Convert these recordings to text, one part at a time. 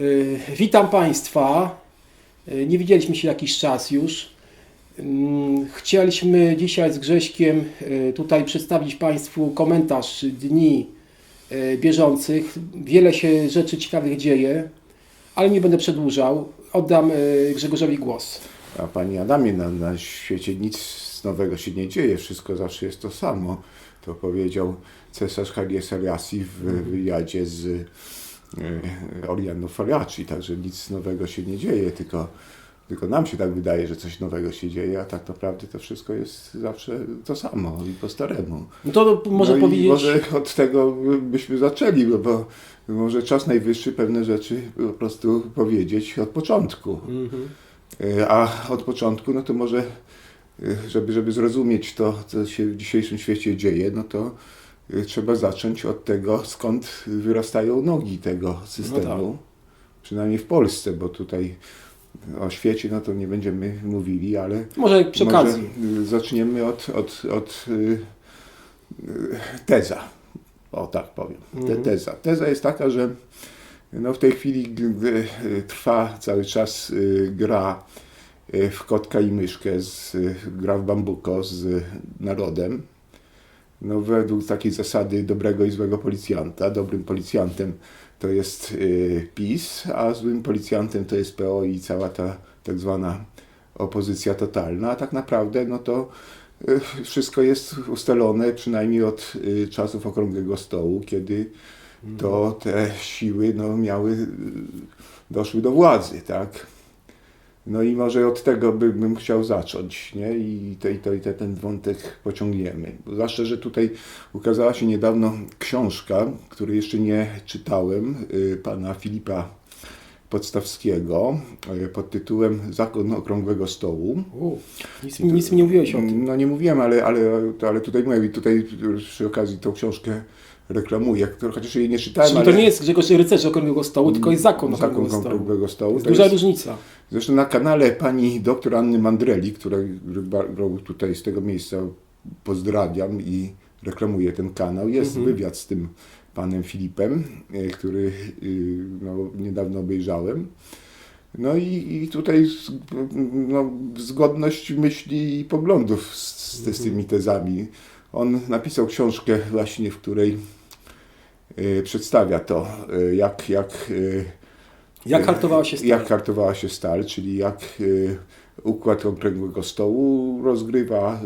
Y, Witam Państwa. Y, Nie widzieliśmy się jakiś czas już. Mm, Chcieliśmy dzisiaj z Grześkiem y, tutaj przedstawić Państwu komentarz dni bieżących. Wiele się rzeczy ciekawych dzieje, ale nie będę przedłużał. Oddam Grzegorzowi głos. A Panie Adamie, na, na świecie nic nowego się nie dzieje, wszystko zawsze jest to samo. To powiedział cesarz Haile Selassie w wywiadzie z e, Oriano Faraci, także nic nowego się nie dzieje, tylko, tylko nam się tak wydaje, że coś nowego się dzieje, a tak naprawdę to wszystko jest zawsze to samo i po staremu. No to może no powiedzieć. może od tego byśmy zaczęli, bo, może czas najwyższy pewne rzeczy po prostu powiedzieć od początku. Mhm. E, A od początku, no to może, e, żeby, żeby zrozumieć to, co się w dzisiejszym świecie dzieje, no to trzeba zacząć od tego, skąd wyrastają nogi tego systemu. tak. Przynajmniej w Polsce, bo tutaj o świecie, no to nie będziemy mówili, ale Może przy może okazji. y, zaczniemy od, od, od y, y, teza. O tak powiem. Te, Mhm. teza. Teza jest taka, że no w tej chwili y, trwa cały czas y, gra y, w kotka i myszkę, z, y, gra w bambuko z narodem. No według takiej zasady dobrego i złego policjanta. Dobrym policjantem to jest y, PiS, a złym policjantem to jest PO i cała ta tak zwana opozycja totalna, a tak naprawdę no to y, wszystko jest ustalone przynajmniej od y, czasów okrągłego stołu, kiedy to te siły no, miały, y, doszły do władzy, tak? No i może od tego by, bym chciał zacząć, nie? I, to, i, to, i te, ten wątek pociągniemy. Zwłaszcza, że tutaj ukazała się niedawno książka, której jeszcze nie czytałem, y, pana Filipa Podstawskiego y, pod tytułem Zakon Okrągłego Stołu. U, nic, nic mi nie mówiłeś o tym. No nie mówiłem, ale, ale, ale tutaj mówię i tutaj przy okazji tą książkę reklamuję, chociaż jej nie czytałem, Czyli ale to nie jest Grzegorz Rycerz Okrągłego Stołu, tylko jest zakon Zakon Okrągłego Stołu. Okrągłego Stołu. Jest To duża jest- różnica. Zresztą na kanale pani doktor Anny Mandreli, którą tutaj z tego miejsca pozdrawiam i reklamuję ten kanał, jest Mhm. wywiad z tym panem Filipem, e, który y, no, niedawno obejrzałem. No i, i tutaj no, zgodność myśli i poglądów z, z, tymi tezami. On napisał książkę właśnie, w której y, przedstawia to, y, jak, jak y, Jak hartowała się stal? jak kartowała się stal, czyli jak y, układ okrągłego stołu rozgrywa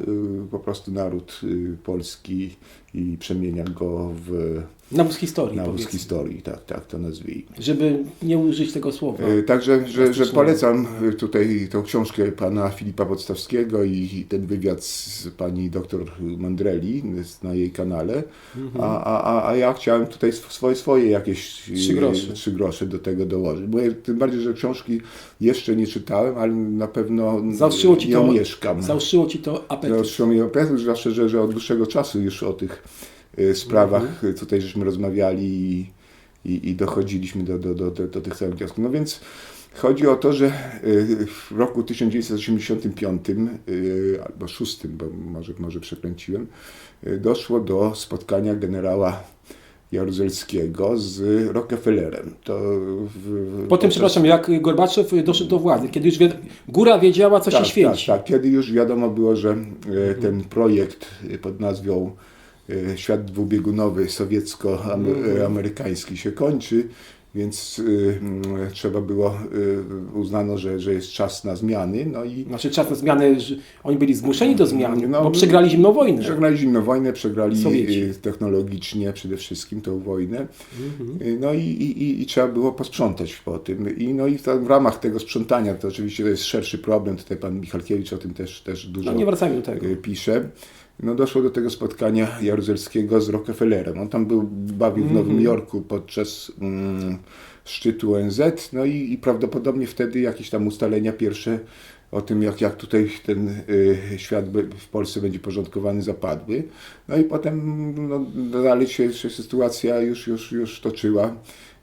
y, po prostu naród y, polski i przemienia go w Nawóz historii, nawóz powiedzmy. historii, tak, tak to nazwijmy. Żeby nie użyć tego słowa. Y, Także, że, że polecam tutaj tą książkę pana Filipa Podstawskiego i ten wywiad z pani doktor Mandreli na jej kanale, Mhm. a, a, a- ja chciałem tutaj sw- swoje, swoje jakieś Trzy grosze. trzy grosze do tego dołożyć. Bo ja, tym bardziej, że książki jeszcze nie czytałem, ale na pewno Zaostrzyło ci to- omieszkam. Zaostrzyło ci to apetyt. Zaostrzyło mi apetyt, zwłaszcza, że, że od dłuższego czasu już o tych y, sprawach Mhm. y, tutaj żeśmy rozmawiali i, i, i dochodziliśmy do, do, do, do, do tych samych wniosków. No więc chodzi o to, że y, w roku 1985 y, albo 6, bo może, może przekręciłem, doszło do spotkania generała Jaruzelskiego z Rockefellerem. To w, Potem, podczas- przepraszam, jak Gorbaczow doszedł do władzy, kiedy już góra wiedziała, co tak, się święci. Tak, tak, kiedy już wiadomo było, że e, ten projekt pod nazwą e, Świat dwubiegunowy sowiecko-amerykański się kończy, więc e, mm, trzeba było, e, uznano, że, że jest czas na zmiany, no i Znaczy czas na zmianę, że oni byli zmuszeni do zmian, No, bo przegrali zimną wojnę. Przegrali zimną wojnę, przegrali Sowieci. e, technologicznie przede wszystkim tą wojnę. Mhm. E, No i, i, i, trzeba było posprzątać po tym. I, no i w, w ramach tego sprzątania, to oczywiście to jest szerszy problem, tutaj pan Michalkiewicz o tym też, też dużo No nie wracajmy do tego. e, pisze. No doszło do tego spotkania Jaruzelskiego z Rockefellerem. On tam był, bawił w Nowym Jorku podczas mm, szczytu ONZ, no i, i prawdopodobnie wtedy jakieś tam ustalenia pierwsze o tym, jak, jak tutaj ten y, świat w Polsce będzie porządkowany, zapadły. No i potem no, dalej się, się sytuacja już, już, już toczyła.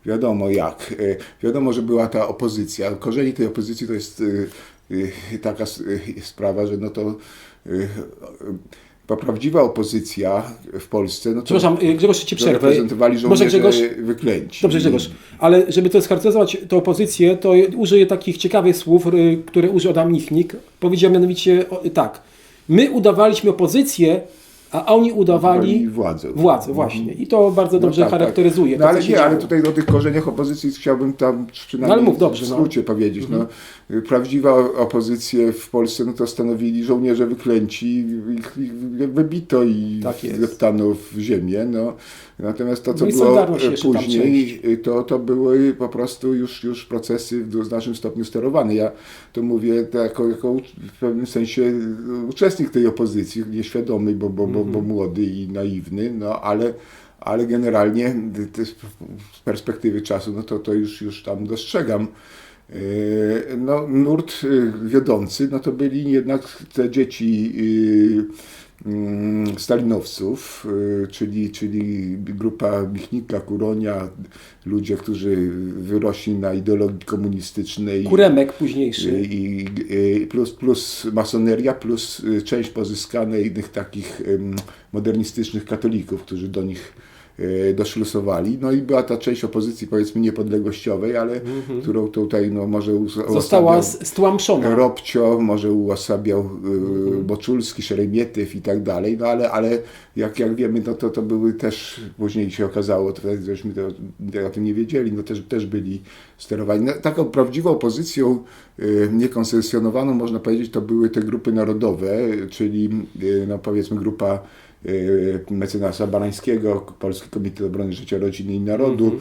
Wiadomo jak. Y, Wiadomo, że była ta opozycja. Korzeni tej opozycji to jest y, y, taka sprawa, że no to bo prawdziwa opozycja w Polsce, no to, Przepraszam, y, Grzegorz, ci przerwę. reprezentowali Może żołnierze Grzegorz, wyklęci. Dobrze, Grzegorz, ale żeby to scharakteryzować tę opozycję, to użyję takich ciekawych słów, y, które użył Adam Michnik. Powiedział mianowicie tak. My udawaliśmy opozycję, a oni udawali władzę. władzę, właśnie. I to bardzo dobrze tak, tak. charakteryzuje. No to, ale nie, ale tutaj o tych korzeniach opozycji chciałbym tam przynajmniej No, mów, dobrze, w no. skrócie powiedzieć. No, prawdziwa opozycję w Polsce no to stanowili żołnierze wyklęci, ich, ich wybito i Tak w ziemię. No. Natomiast to, co No było tam później, to, to były po prostu już, już procesy w znacznym stopniu sterowane. Ja to mówię jako, jako w pewnym sensie uczestnik tej opozycji, nieświadomy, bo, bo, bo, bo Mhm. młody i naiwny, no ale ale generalnie z perspektywy czasu, no to, to już, już tam dostrzegam. Yy, No, nurt yy, wiodący, no to byli jednak te dzieci mm, stalinowców, yy, czyli, czyli grupa Michnika, Kuronia, ludzie, którzy wyrośli na ideologii komunistycznej. Kuremek późniejszy. I, i plus, plus masoneria, plus y, część pozyskanych innych takich modernistycznych katolików, którzy do nich y, doszlusowali. No i była ta część opozycji powiedzmy niepodległościowej, ale którą tutaj no, może. Została stłamszona. Robcio, może uosabiał y, Boczulski, Szeremietyw i tak dalej, no ale, ale jak, jak wiemy, no to, to były też, później się okazało, to żeśmy to, o tym nie wiedzieli, no też, też byli sterowani. No, taką prawdziwą opozycją y, niekonsesjonowaną, można powiedzieć, to były te grupy narodowe, czyli y, no powiedzmy grupa mecenasa Barańskiego, Polski Komitet Obrony Życia, Rodziny i Narodu,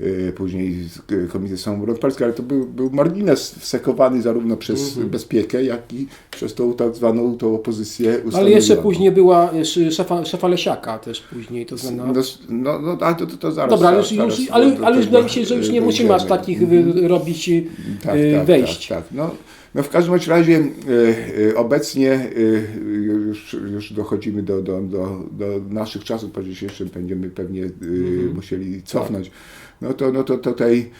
y, później y, Komitet Samoobrony Polski, ale to był, był margines wsekowany zarówno przez bezpiekę, jak i przez tą tak zwaną tą opozycję Ale jeszcze później była sz- szefa, szefa Lesiaka też później. To znana... No, no, no ale to, to, to zaraz. Dobra, ale już, zaraz, już, zaraz ale, ale tego, wydaje mi się, że już nie y, musimy aż takich wy, robić y, tak, y, tak, wejść. Tak, tak. No, no w każdym razie y, obecnie y, już, już dochodzimy do, do, do, do naszych czasów, po dzisiejszym będziemy pewnie y, musieli cofnąć. No to, no to tutaj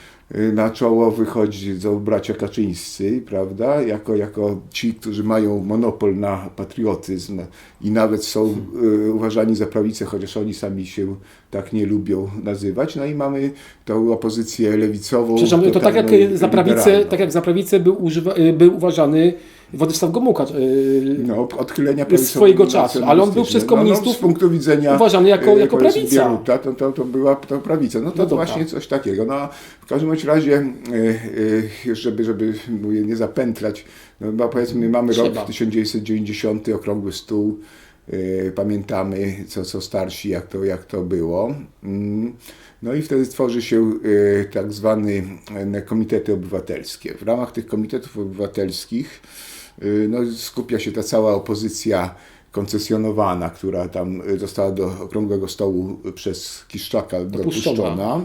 na czoło wychodzi są bracia Kaczyńscy, prawda, jako, jako ci, którzy mają monopol na patriotyzm i nawet są y, uważani za prawicę, chociaż oni sami się tak nie lubią nazywać. No i mamy tą opozycję lewicową. Przepraszam, to tak jak za prawicę, tak jak za prawicę był, używa, y, był uważany Władysław Gomułka, y, No, odchylenia z swojego czasu, ale on był przez komunistów no, no, z punktu widzenia uważany jako- e, jako powiedzmy, prawica. Bieruta, to, to, to była to prawica. No to No właśnie coś takiego. No, w każdym bądź razie, e, żeby, żeby nie zapętlać, no, powiedzmy mamy Trzeba. rok 1990, okrągły stół, e, pamiętamy co, co starsi, jak to, jak to było. Mm. No i wtedy tworzy się e, tak zwane komitety obywatelskie. W ramach tych komitetów obywatelskich y, no, skupia się ta cała opozycja koncesjonowana, która tam y, została do okrągłego stołu przez Kiszczaka Dopuszczona. dopuszczona.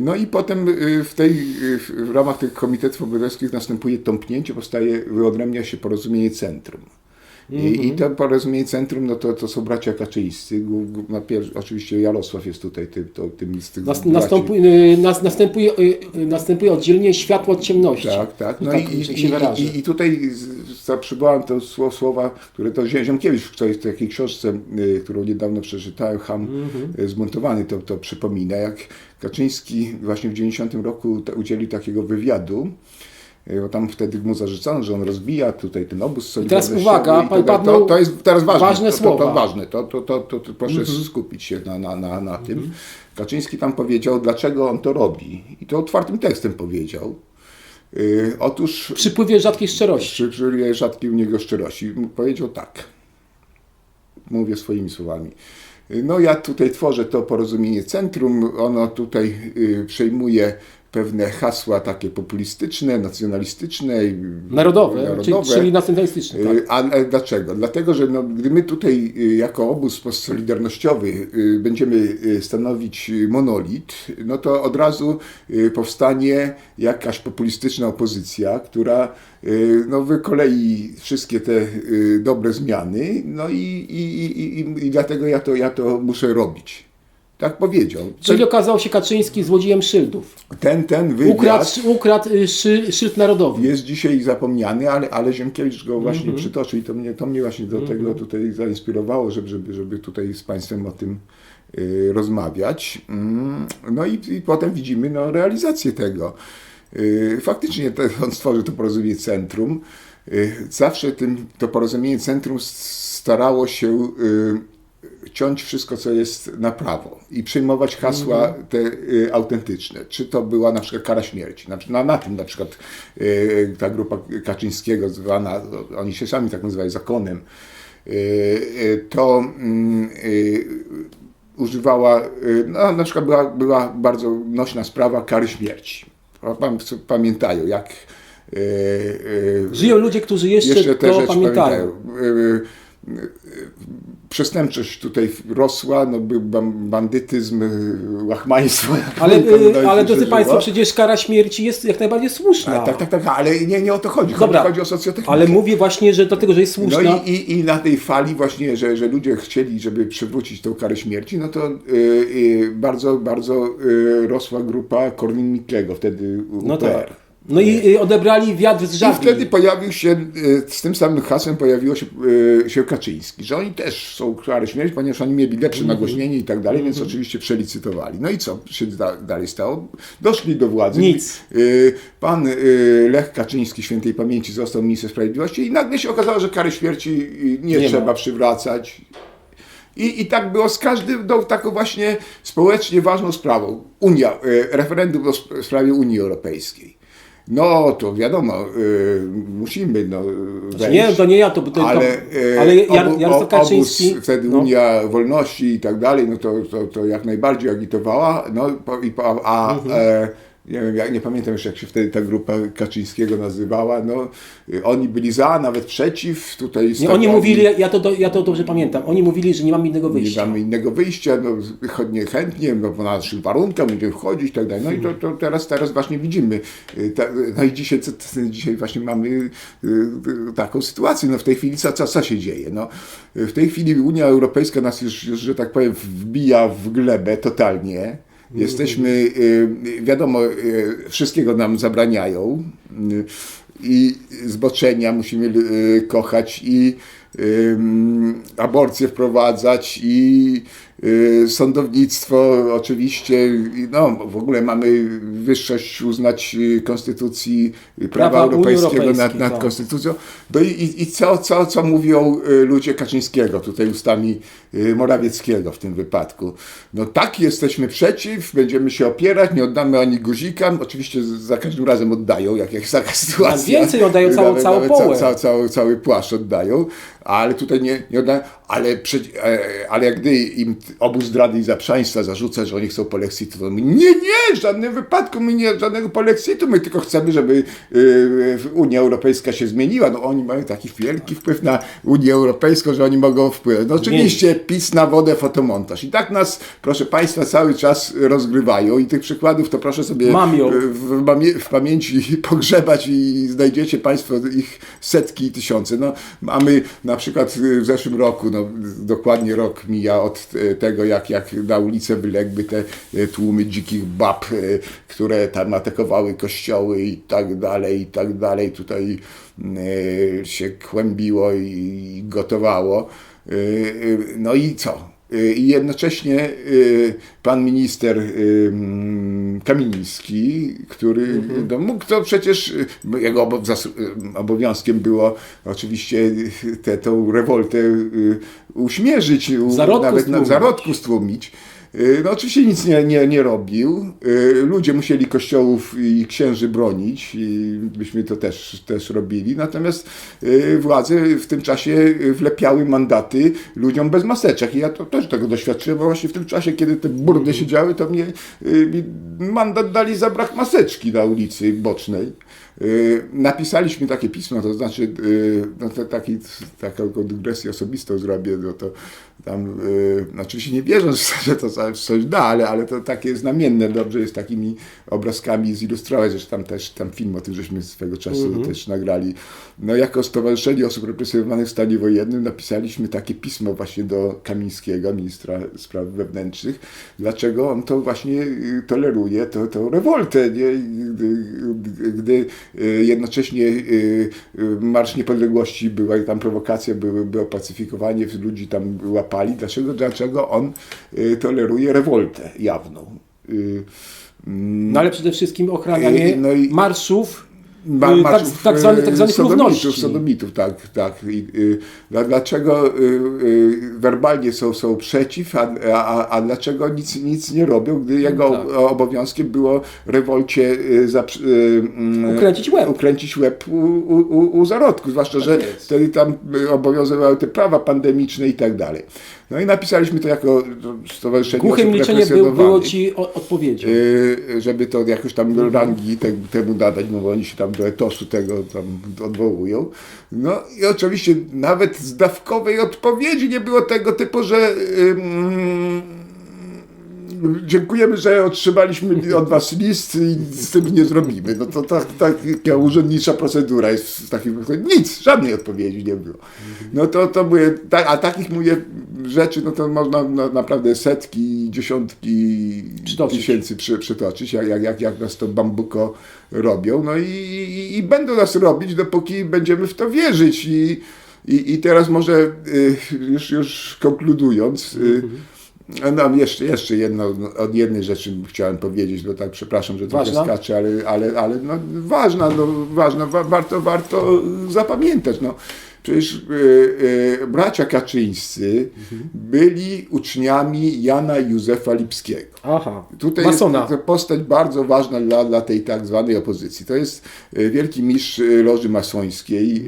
No i potem y, w, tej, y, w ramach tych komitetów obywatelskich następuje tąpnięcie, powstaje, wyodrębnia się porozumienie centrum. I, I to porozumienie centrum, no to, to są bracia Kaczyńscy. Na pier- oczywiście Jarosław jest tutaj tym, to, tym z tych nas, y, nas, następuje, y, y, następuje oddzielnie światło od ciemności. Tak, tak. No tak, i, i, i, i, tutaj z- z- przywołałem to słowa, które to Zie- Ziemkiewicz w takiej książce, którą niedawno przeczytałem, Ham y, zmontowany, to, to przypomina, jak Kaczyński właśnie w 90 roku udzielił takiego wywiadu, bo tam wtedy mu zarzucano, że on rozbija tutaj ten obóz teraz uwaga, i tak padną to, to jest teraz ważne, ważne to, to, słowa. to ważne, to, to, to, to, to proszę skupić się na, na, na, na tym. Kaczyński tam powiedział, dlaczego on to robi i to otwartym tekstem powiedział. Y, Otóż Przypływie rzadkiej szczerości. przy, przy rzadkiej u niego szczerości powiedział tak. Mówię swoimi słowami. Y, No ja tutaj tworzę to porozumienie centrum, ono tutaj y, przejmuje pewne hasła takie populistyczne, nacjonalistyczne, Narodowe, narodowe. Czyli, czyli nacjonalistyczne. Tak. Y, Ale dlaczego? Dlatego, że no, gdy my tutaj y, jako obóz postsolidarnościowy y, będziemy y, stanowić y, monolit, no to od razu y, powstanie jakaś populistyczna opozycja, która y, no, wykolei wszystkie te y, dobre zmiany, no i, i, i, i, i dlatego ja to, ja to muszę robić. Tak powiedział. Czyli okazał się Kaczyński złodziejem szyldów. Ten, ten wywiad Ukradł, ukradł y, szy, szyld narodowy. jest dzisiaj zapomniany, ale, ale Ziemkiewicz go właśnie Mhm. przytoczył i to mnie, to mnie właśnie do tego tutaj zainspirowało, żeby, żeby, żeby tutaj z Państwem o tym y, rozmawiać. Mm, No i, i potem widzimy no, realizację tego. Y, Faktycznie te, on stworzył to porozumienie centrum. Y, Zawsze tym, to porozumienie centrum starało się y, ciąć wszystko, co jest na prawo i przyjmować hasła te y, autentyczne. Czy to była na przykład kara śmierci. Na, na, na tym na przykład y, ta grupa Kaczyńskiego zwana, oni się sami tak nazywają, zakonem, y, y, to mm, y, używała, y, no, na przykład była, była bardzo nośna sprawa kary śmierci. Pam- Pamiętają, jak Żyją ludzie, którzy jeszcze, jeszcze te to rzeczy pamiętają. pamiętają. Przestępczość tutaj rosła, no był bandytyzm, y, łachmaństwo. Ale, to y, ale drodzy. Państwo, przecież kara śmierci jest jak najbardziej słuszna. Tak, tak, tak, ale nie, nie o to chodzi. Dobra, chodzi o socjotechnikę. Ale mówię właśnie, że dlatego, że jest No słuszna. i, i, i na tej fali właśnie, że, że ludzie chcieli, żeby przywrócić tą karę śmierci, no to y, y, bardzo, bardzo y, rosła grupa Korwin-Mikkego, wtedy UPR. No tak. No i odebrali wiatr z I żagli. wtedy pojawił się, y, z tym samym hasłem pojawiło się, y, się Kaczyński, że oni też są karę śmierci, ponieważ oni mieli lepsze Mhm. nagłośnienie i tak dalej, więc oczywiście przelicytowali. No i co się da, dalej stało? Doszli do władzy. Nic. Y, Pan Lech Kaczyński, świętej pamięci, został ministrem sprawiedliwości i nagle się okazało, że kary śmierci nie, Nie ma. trzeba przywracać. I, I tak było z każdym no, taką właśnie społecznie ważną sprawą. Unia, referendum w sprawie Unii Europejskiej. No to wiadomo, y, musimy no, wejść. Nie, to nie ja, to, to, to ale, y, ale Jar, obu- Jarosław Kaczyński. Obóz, wtedy no. Unia Wolności i tak dalej, no to, to, to jak najbardziej agitowała. No, i, a Mhm. e, nie, wiem, ja nie pamiętam już jak się wtedy ta grupa Kaczyńskiego nazywała. No, oni byli za, nawet przeciw. Tutaj Nie, oni mówili, ja to, do, ja to dobrze pamiętam, oni mówili, że nie mamy innego nie wyjścia. mamy innego wyjścia, no, chętnie, chętnie, no, po naszych warunkach będziemy wchodzić i tak dalej. No i to, to teraz, teraz właśnie widzimy. Y, Ta, no i dzisiaj, co, dzisiaj właśnie mamy y, y, taką sytuację. No w tej chwili co, co, co się dzieje? No, w tej chwili Unia Europejska nas już, już, że tak powiem, wbija w glebę totalnie. Jesteśmy, y, wiadomo, y, wszystkiego nam zabraniają y, i zboczenia musimy kochać i aborcję wprowadzać i sądownictwo oczywiście, no w ogóle mamy wyższość uznać y, konstytucji y, prawa, Prawa europejskiego nad, nad tak. konstytucją. No i, i, co, co, co mówią y, ludzie Kaczyńskiego, tutaj ustami y, Morawieckiego w tym wypadku. No tak, jesteśmy przeciw, będziemy się opierać, nie oddamy ani guzika. Oczywiście za każdym razem oddają, jak jest taka sytuacja. więcej oddają, całą- Nawet- całą nawet połę. Ca, ca, cały, cały płaszcz oddają, ale tutaj nie, nie oddają. Ale, przeci- e, ale jak gdy im obóz zdrady i zaprzaństwa zarzuca, że oni chcą polexitu, to my nie, nie, w żadnym wypadku my nie, żadnego polexitu, my tylko chcemy, żeby y, Unia Europejska się zmieniła. No oni mają taki wielki wpływ na Unię Europejską, że oni mogą wpływać. No oczywiście PiS na wodę, fotomontaż. I tak nas, proszę Państwa, cały czas rozgrywają i tych przykładów to proszę sobie w, w pamięci pogrzebać i znajdziecie Państwo ich setki i tysiące. No, mamy na przykład y, w zeszłym roku, no, dokładnie rok mija od y, tego, jak, jak na ulicę wyległy te y, tłumy dzikich bab, y, które tam atakowały kościoły i tak dalej, i tak dalej. Tutaj y, się kłębiło i gotowało. No i co? Y, I jednocześnie y, pan minister Kamiński, który no, mógł to przecież, y, jego obowiązkiem było oczywiście tę rewoltę uśmierzyć, zarodku nawet na stłumić. zarodku stłumić. Y, No oczywiście nic nie, nie, nie robił. Y, Ludzie musieli kościołów i księży bronić i byśmy to też, też robili. Natomiast y, władze w tym czasie wlepiały mandaty ludziom bez maseczek. I ja to też tego doświadczyłem, bo właśnie w tym czasie, kiedy te burdy się działy, to mnie mi mandat dali za brak maseczki na ulicy bocznej. Napisaliśmy takie pismo, to znaczy, no to taki, taką dygresję osobistą zrobię, no to tam, y, no oczywiście nie wierząc, że to coś- coś da, ale, ale to takie znamienne, dobrze jest takimi obrazkami zilustrować, że tam też tam film o tym, żeśmy swego czasu też nagrali. No jako Stowarzyszenie Osób Represjonowanych w stanie wojennym napisaliśmy takie pismo właśnie do Kamińskiego, ministra spraw wewnętrznych, dlaczego on to właśnie y, toleruje, to, to rewoltę, nie? Gdy, gdy, y, jednocześnie y, Marsz Niepodległości była tam prowokacja, były, było pacyfikowanie, ludzi tam łapali, dlaczego, dlaczego on y, toleruje rewoltę jawną. Y, mm, No ale przede wszystkim ochrananie Yy, no i- marszów, Ma- yy, tak, tak, zwany, tak e, zwanych sodomitów. Sodomitów, tak, tak. I, y, dla- dlaczego y, y, werbalnie są, są przeciw, a, a, a dlaczego nic, nic nie robią, gdy jego tak. obowiązkiem było rewolcie y, y, mm, Ukręcić łeb. ukręcić łeb u, u, u, zarodku, zwłaszcza, że Tak jest. wtedy tam y, obowiązywały te prawa pandemiczne i tak dalej. No i napisaliśmy to jako Stowarzyszenie Głuche Osób milczenie był, było ci o, odpowiedzią. Y, żeby to jakoś tam rangi te, temu nadać, no bo oni się tam do etosu tego tam odwołują. No i oczywiście nawet z dawkowej odpowiedzi nie było tego typu, że ym, dziękujemy, że otrzymaliśmy od was list i z tym nie zrobimy. No to tak, taka urzędnicza procedura jest w takim nic, żadnej odpowiedzi nie było. No to, to ta- a takich mówię rzeczy, no to można no, naprawdę setki, dziesiątki Przytoczyć. tysięcy przy, przytoczyć, jak, jak, jak, nas to bambuko robią. No i, i, i będą nas robić, dopóki będziemy w to wierzyć. I, i, i teraz może y, już, już konkludując, y, no, jeszcze, jeszcze jedno, no, od jednej rzeczy chciałem powiedzieć, bo tak przepraszam, że trochę Ważna? skaczę, ale, ale, ale no, ważna, no, ważna wa, warto, warto zapamiętać. No. Przecież y, y, bracia Kaczyńscy byli uczniami Jana Józefa Lipskiego. Aha, Tutaj masona. jest to postać bardzo ważna dla, dla tej tak zwanej opozycji. To jest e, wielki mistrz loży masońskiej,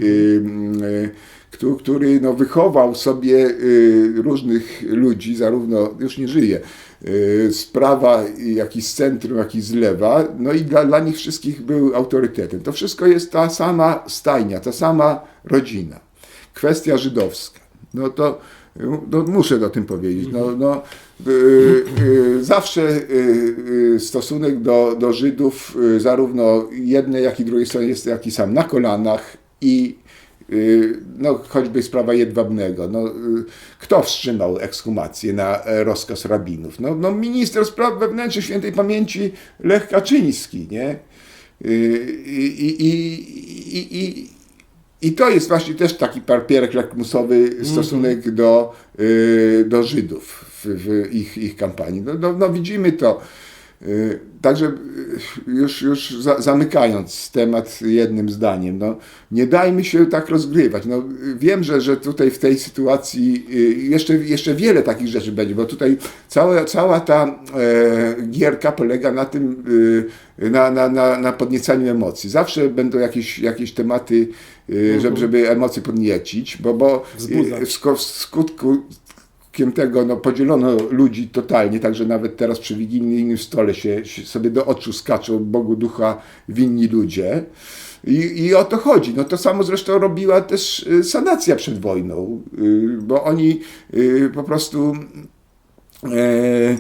który no, wychował sobie e, różnych ludzi, zarówno już nie żyje, e, z prawa, jak i z centrum, jak i z lewa, no i dla, dla nich wszystkich był autorytetem. To wszystko jest ta sama stajnia, ta sama rodzina. Kwestia żydowska. No to no, muszę o tym powiedzieć. No, no, y, y, zawsze y, y, stosunek do, do Żydów, y, zarówno jednej, jak i drugiej strony jest jaki sam, na kolanach i y, no, choćby sprawa Jedwabnego. No, y, kto wstrzymał ekshumację na e, rozkaz rabinów? No, no, minister spraw wewnętrznych świętej pamięci Lech Kaczyński, nie? Y, I, i, i, i, i, to jest właśnie też taki papierek lakmusowy stosunek do, y, do Żydów w, w ich, ich kampanii. No, no, no widzimy to. Y, Także y, już, już za, zamykając temat jednym zdaniem, no, nie dajmy się tak rozgrywać. No, wiem, że, że tutaj w tej sytuacji y, jeszcze, jeszcze wiele takich rzeczy będzie, bo tutaj cała, cała ta e, gierka polega na tym, y, na, na, na, na podniecaniu emocji. Zawsze będą jakieś, jakieś tematy, y, żeby, żeby emocje podniecić, bo, bo w skutku skutkiem tego no, podzielono ludzi totalnie, także nawet teraz przy wigilijnym stole się, się sobie do oczu skaczą Bogu ducha winni ludzie. I, I o to chodzi. No to samo zresztą robiła też y, sanacja przed wojną, y, bo oni y, po prostu e,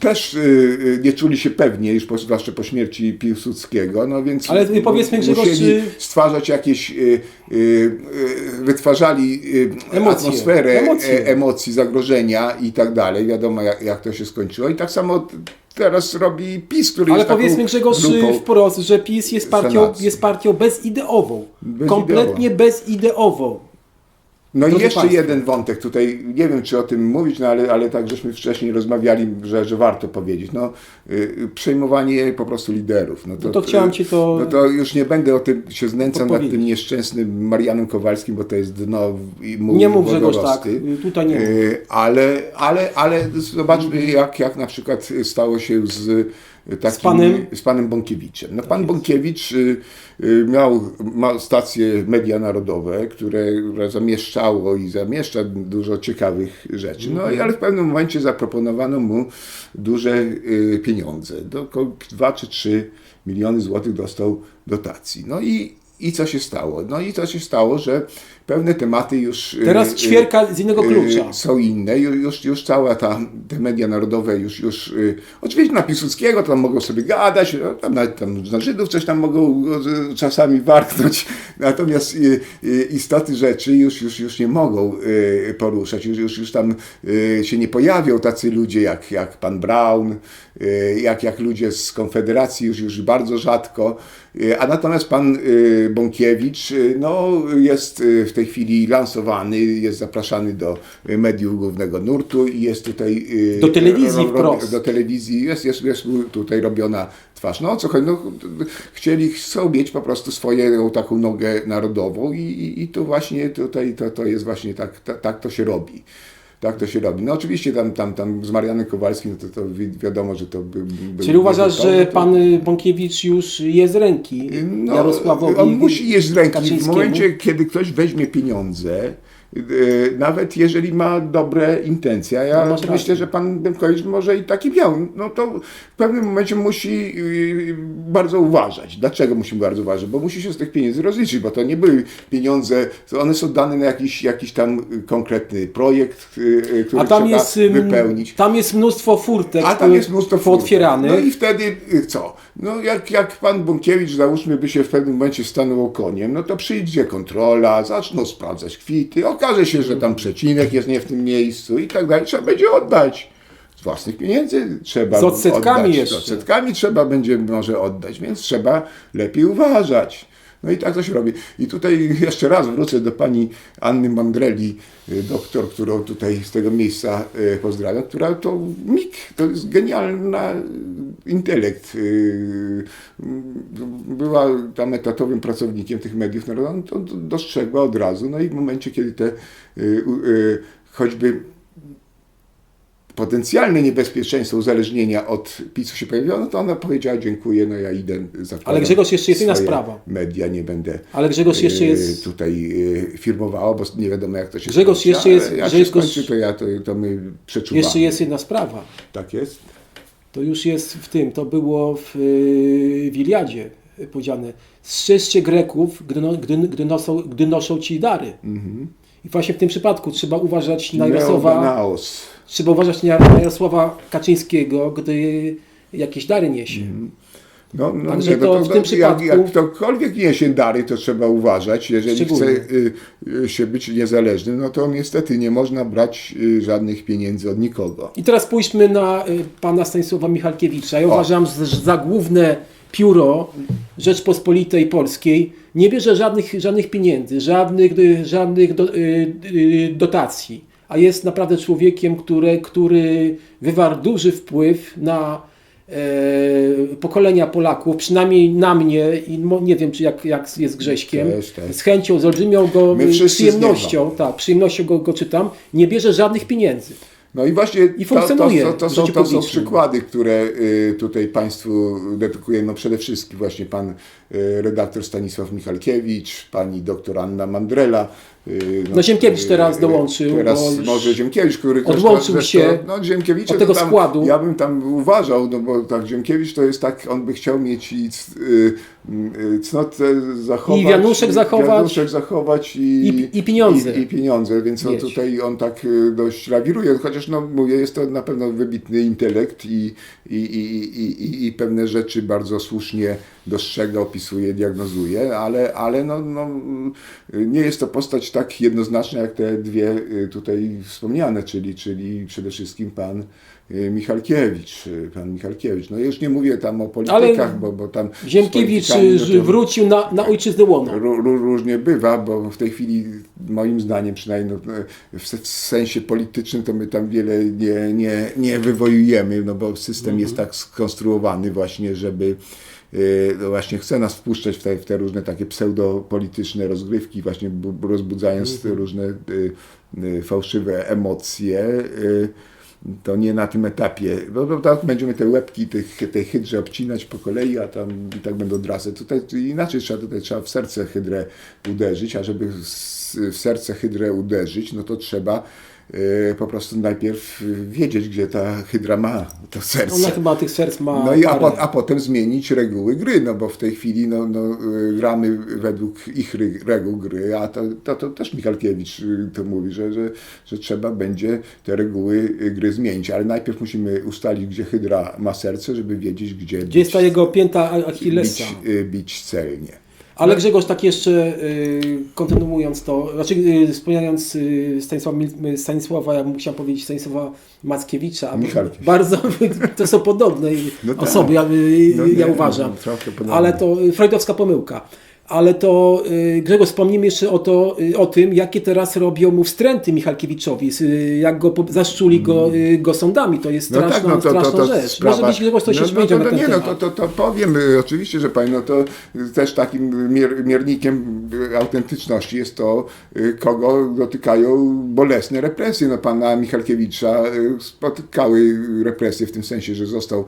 też y, y, nie czuli się pewnie, już po, zwłaszcza po śmierci Piłsudskiego, no więc Ale powiedzmy, Grzegorz, musieli stwarzać jakieś, y, y, y, wytwarzali y, Emocje, atmosferę emocje. e, emocji, zagrożenia i tak dalej. Wiadomo, jak, jak to się skończyło. I tak samo teraz robi PiS, który Ale jest powiedzmy Grzegorz wprost, że PiS jest partią, jest partią bezideową. Bezideową. Kompletnie bezideową. No i jeszcze państwo. jeden wątek tutaj, nie wiem czy o tym mówić, no ale, ale tak żeśmy wcześniej rozmawiali, że, że warto powiedzieć. No, y, przejmowanie po prostu liderów. No No to chciałem ci to- No to już nie będę o tym się znęcał nad tym nieszczęsnym Marianem Kowalskim, bo to jest dno i mój Nie mów Grzegorz tak, tutaj nie. Y, Ale, ale, ale zobaczmy, jak, jak na przykład stało się z takim, Z panem? z panem Bąkiewiczem. No, pan Bąkiewicz y, y, miał ma stacje media narodowe, które, zamieszczało i zamieszcza dużo ciekawych rzeczy. No i ale w pewnym momencie zaproponowano mu duże y, pieniądze. Do około 2 czy 3 miliony złotych dostał dotacji. No i i co się stało? No i co się stało, że pewne tematy już... y, Teraz y, ćwierka z innego y, klucza. są inne, Ju- już, już cała ta, te media narodowe już, już oczywiście na Piłsudskiego tam mogą sobie gadać, no, tam nawet tam na Żydów coś tam mogą czasami warknąć, natomiast istoty rzeczy już, już, już nie mogą poruszać, już, już, już tam się nie pojawią tacy ludzie jak, jak pan Brown, jak, jak ludzie z Konfederacji już, już bardzo rzadko, a natomiast pan y, Bąkiewicz y, no, jest w tej chwili lansowany, jest zapraszany do mediów głównego nurtu i jest tutaj... Do telewizji wprost. Do telewizji, jest, jest, jest tutaj robiona twarz. No co chodzi? No, chcieli, chcą mieć po prostu swoją taką nogę narodową i, i, i to właśnie tutaj to, to jest właśnie tak, tak, tak to się robi. Tak to się robi. No oczywiście tam, tam, tam z Marianem Kowalskim no to, to wi- wiadomo, że to by, by Czyli uważasz, to, że to- pan Bąkiewicz już je z ręki no, Jarosławowi On musi jeść z ręki. W momencie, kiedy ktoś weźmie pieniądze, nawet jeżeli ma dobre intencje, ja No, masz myślę, że pan Bymkowicz może i taki miał, no to w pewnym momencie musi yy, bardzo uważać. Dlaczego musi bardzo uważać? Bo musi się z tych pieniędzy rozliczyć, bo to nie były pieniądze, one są dane na jakiś, jakiś tam konkretny projekt, yy, który A tam trzeba jest, wypełnić. tam jest mnóstwo furtek A tam jest mnóstwo furtek. otwieranych. No i wtedy y, co? No jak, jak pan Bąkiewicz, załóżmy, by się w pewnym momencie stanął koniem, no to przyjdzie kontrola, zaczną sprawdzać kwity, okaże się, że tam przecinek jest nie w tym miejscu i tak dalej. Trzeba będzie oddać. Z własnych pieniędzy trzeba Z odsetkami oddać. jeszcze. Z odsetkami trzeba będzie może oddać, więc trzeba lepiej uważać. No i tak to się robi. I tutaj jeszcze raz wrócę do pani Anny Mandreli, y, doktor, którą tutaj z tego miejsca y, pozdrawiam, która to mig, to jest genialna y, intelekt. Była tam etatowym pracownikiem tych mediów narodowych, to dostrzegła od razu. No i w momencie, kiedy te choćby potencjalne niebezpieczeństwo uzależnienia od PiSu się pojawiło, no to ona powiedziała dziękuję, no ja idę zakładam Ale Grzegorz, jeszcze jest inna sprawa. Media nie będę Ale Grzegorz jeszcze e, jest... tutaj e, firmowała, bo nie wiadomo jak to się Grzegorz, skończy, jeszcze jest- Jak Grzegorz- się skończy, to ja to, to my przeczuwamy. Jeszcze jest jedna sprawa. Tak jest? To już jest w tym, to było w, yy, w Iliadzie powiedziane. Strzeżcie Greków, gdy, no, gdy, gdy, noszą, gdy noszą ci dary. Mhm. I właśnie w tym przypadku trzeba uważać na Jarosława, Neogenaos. Trzeba uważać na Jarosława Kaczyńskiego, gdy jakieś dary niesie. No, no Także nie, to w tym jak, przypadku- jak ktokolwiek niesie dary, to trzeba uważać. Jeżeli chce y, y, się być niezależnym, no to niestety nie można brać y, żadnych pieniędzy od nikogo. I teraz pójdźmy na y, pana Stanisława Michalkiewicza. Ja uważam, że za główne pióro Rzeczpospolitej Polskiej nie bierze żadnych, żadnych pieniędzy, żadnych, y, żadnych do, y, dotacji, a jest naprawdę człowiekiem, który, który wywarł duży wpływ na e, pokolenia Polaków, przynajmniej na mnie i mo- nie wiem, czy jak, jak jest Grześkiem, Też, też. z chęcią, z olbrzymią go My wszyscy z przyjemnością, tak, przyjemnością go, go czytam, nie bierze żadnych pieniędzy. No i właśnie I to, to, funkcjonuje to, to, w są, życiu to są publicznym. przykłady, które y, tutaj Państwu dedykuję. No przede wszystkim właśnie pan y, redaktor Stanisław Michalkiewicz, pani doktor Anna Mandrela. Y, No Ziemkiewicz teraz dołączył, Teraz może Ziemkiewicz, który też odłączył to, się No Ziemkiewicz od tego tam, składu. Ja bym tam uważał, no bo tak Ziemkiewicz to jest tak, on by chciał mieć i y, y, cnotę zachować. I wianuszek zachować. wianuszek zachować i, I- i pieniądze. I, i pieniądze, więc on Mieć. tutaj on tak y, dość lawiruje, chociaż no mówię, jest to na pewno wybitny intelekt i, i, i, i, i pewne rzeczy bardzo słusznie dostrzega, opisuje, diagnozuje, ale, ale no, no, nie jest to postać tak jednoznaczna jak te dwie y, tutaj wspomniane, czyli, czyli przede wszystkim pan y, Michalkiewicz. y, Pan Michalkiewicz. No już nie mówię tam o politykach, bo, bo tam Ziemkiewicz no wrócił na, na ojczyznę łono. Ró- ró- Różnie bywa, bo w tej chwili, moim zdaniem przynajmniej, no, w w sensie politycznym, to my tam wiele nie, nie, nie wywojujemy, no bo system jest tak skonstruowany właśnie, żeby właśnie chce nas wpuszczać w te, w te różne takie pseudopolityczne rozgrywki, właśnie bu- rozbudzając te różne y, y, fałszywe emocje. y, to nie na tym etapie, bo, bo tak będziemy te łebki tych, tej hydrze obcinać po kolei, a tam i tak będą drasy. Tutaj inaczej trzeba, tutaj trzeba w serce hydrę uderzyć, a żeby w serce hydrę uderzyć, no to trzeba po prostu najpierw wiedzieć, gdzie ta hydra ma to serce. Ona chyba tych serc ma No i a, po, a potem zmienić reguły gry, no bo w tej chwili no, no, y, gramy według ich reguł gry, a to, to, to też Michalkiewicz y, to mówi, że, że, że trzeba będzie te reguły y, gry zmienić, ale najpierw musimy ustalić, gdzie Hydra ma serce, żeby wiedzieć, gdzie, Gdzie jest ta jego pięta Achillesa? bić, y, bić celnie. Ale Grzegorz, tak jeszcze y, kontynuując to, znaczy y, wspomniając y, Stanisława, Mil- Stanisława, ja musiałem powiedzieć Stanisława Mackiewicza, a Michalkiewicz. bardzo to są podobne No tak. osoby, ja, y, No ja nie, uważam. no, trochę podobne. Ale to freudowska pomyłka. Ale to y, Grzegorz, wspomnijmy jeszcze o, to, y, o tym, jakie teraz robią mu wstręty Michalkiewiczowi, y, jak go zaszczuli go, y, go sądami. To jest Mm. No straszna, tak, no to, to, straszna to rzecz. sprawa... Może być Grzegorz coś no, jeszcze no, powiedział to, na to, ten nie, no temat. to, to, to powiem, oczywiście, że pani, no to też takim mier, miernikiem autentyczności jest to, kogo dotykają bolesne represje. No pana Michalkiewicza spotykały represje w tym sensie, że został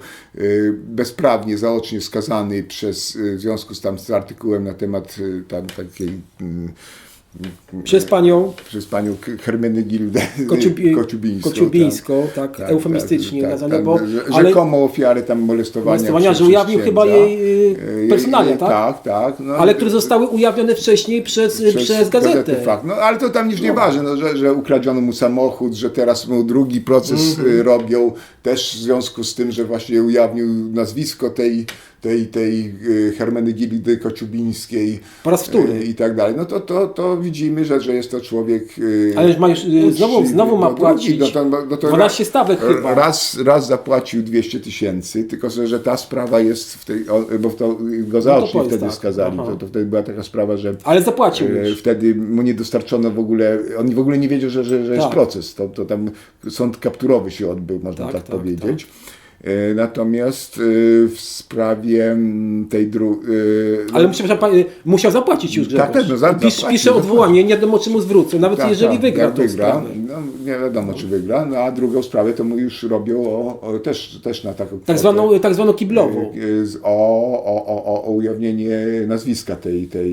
bezprawnie, zaocznie skazany przez, w związku z tam z artykułem na temat y, tam takiej y, Przez panią przez panią Hermenegildę Kociubi, Kociubińską. Kociubińską, tak, tak, eufemistycznie tak, nazwane, tak, bo że- ale Rzekomo ofiary tam molestowania. molestowania, przez- że przez ujawnił chyba jej y, personalia, e, tak? Tak, tak. No, Ale które zostały ujawnione wcześniej przez, przez, gazetę. Fakt. No ale to tam już nie ważne, no, że, że ukradziono mu samochód, że teraz mu drugi proces Mhm. e, robią, też w związku z tym, że właśnie ujawnił nazwisko tej, tej, tej e, Hermenegildy Kociubińskiej Po raz wtóry. e, i tak dalej. No to, to, to widzimy, że, że jest to człowiek e, Ale ma już, y, znowu, uczciwy. znowu ma No, płacić drugi, no to, no to 12 stawek chyba. Raz, raz zapłacił 200 tysięcy, tylko że, że ta sprawa jest w tej, bo to go zaocznie powiedz wtedy tak. skazali. To, to wtedy była taka sprawa, że Ale zapłacił e, wtedy mu nie dostarczono w ogóle, on w ogóle nie wiedział, że, że, że jest Tak. proces. To, to tam sąd kapturowy się odbył, można Tak, tak, tak, powiedzieć. E, Natomiast e, w sprawie mm, tej drugiej. Ale pan, y, musiał zapłacić już Tak, Grzegorz. tak, no, za- Pisz, zapłacił, pisze odwołanie, nie wiadomo czy mu zwrócą, nawet Tak, jeżeli tak, wygra wygra, no, nie wiadomo czy wygra, no, a drugą sprawę to mu już robią o, o, też, też na taką Tak zwaną, tak zwaną kiblową. O, o, o, o, ujawnienie nazwiska tej, tej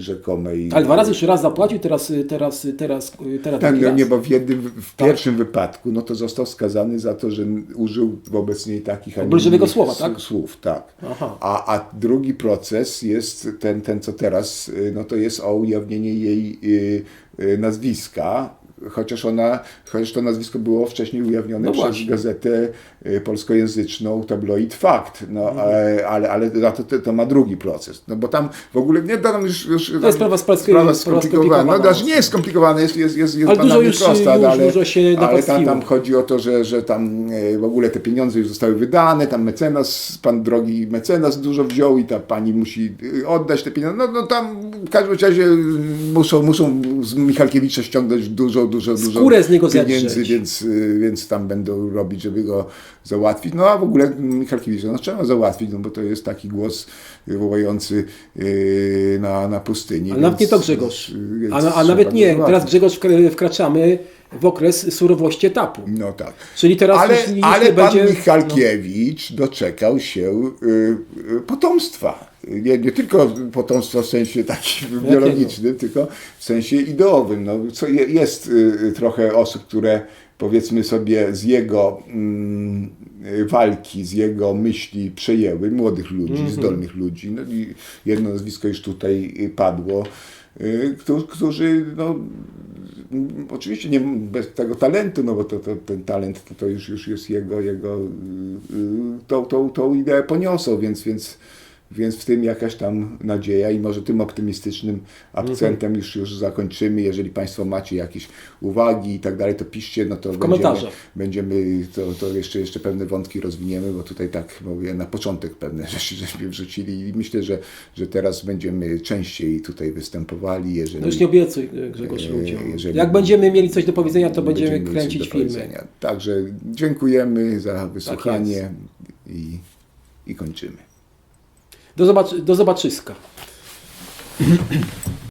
rzekomej. Ale dwa razy już raz zapłacił, teraz, teraz, teraz, teraz Tak, no, nie, bo w, jednym, w Tak. pierwszym wypadku no to został skazany za to, że użył wobec niej takich a nie Obelżywego innych słowa, tak? Słów, tak. Aha. A, a drugi proces jest ten, ten, co teraz, y, no to jest o ujawnienie jej y, y, nazwiska, chociaż ona, chociaż to nazwisko było wcześniej ujawnione No przez właśnie. gazetę y, polskojęzyczną, tabloid Fakt, no, Mhm. ale, ale, ale to, to, to ma drugi proces, no bo tam w ogóle, nie, tam już, już tam jest sprawa skomplikowana. sprawa skomplikowana, no znaczy nie jest skomplikowana, jest, jest, jest, jest Ale dużo już- prosta, już ale, dużo się ale tam, tam chodzi o to, że, że tam e, w ogóle te pieniądze już zostały wydane, tam mecenas, pan drogi mecenas dużo wziął i ta pani musi e, oddać te pieniądze. No, no tam w każdym razie muszą, muszą z Michalkiewicza ściągnąć dużo, dużo, dużo Skórę z niego pieniędzy, zedrzeć. więc, e, więc tam będą robić, żeby go załatwić. No a w ogóle Michalkiewicza no, trzeba załatwić, no bo to jest taki głos wołający e, na, na pustyni. A nawet nie to Grzegorz. więc A, a nawet nie, załatwić. teraz Grzegorz wkra- wkraczamy w okres surowości etapu. No tak. Czyli teraz ale, już, już ale pan będzie... no. Michalkiewicz doczekał się y, y, potomstwa. Nie, nie tylko potomstwa w sensie takim biologicznym, tylko w sensie ideowym. No, co je, jest y, trochę osób, które powiedzmy sobie z jego mm, y, walki, z jego myśli przejęły, młodych ludzi, Mhm. zdolnych ludzi. No, i jedno nazwisko już tutaj y, padło, y, któ- którzy no, Mm, Oczywiście nie bez tego talentu, no bo to, to, ten talent to, to już, już jest jego, jego y, y, tą, tą, tą ideę poniosą, więc, więc, więc w tym jakaś tam nadzieja i może tym optymistycznym akcentem już, już zakończymy. Jeżeli Państwo macie jakieś uwagi i tak dalej, to piszcie, no to będziemy, będziemy to, to jeszcze, jeszcze pewne wątki rozwiniemy, bo tutaj tak mówię, na początek pewne rzeczy żeśmy wrzucili i myślę, że, że teraz będziemy częściej tutaj występowali, jeżeli... No już nie obiecuj Grzegorz E, ludziom. Jak będziemy mieli coś do powiedzenia, to będziemy coś kręcić filmy. Także dziękujemy za Tak wysłuchanie i, i kończymy. Do, zobacz, do zobaczyska.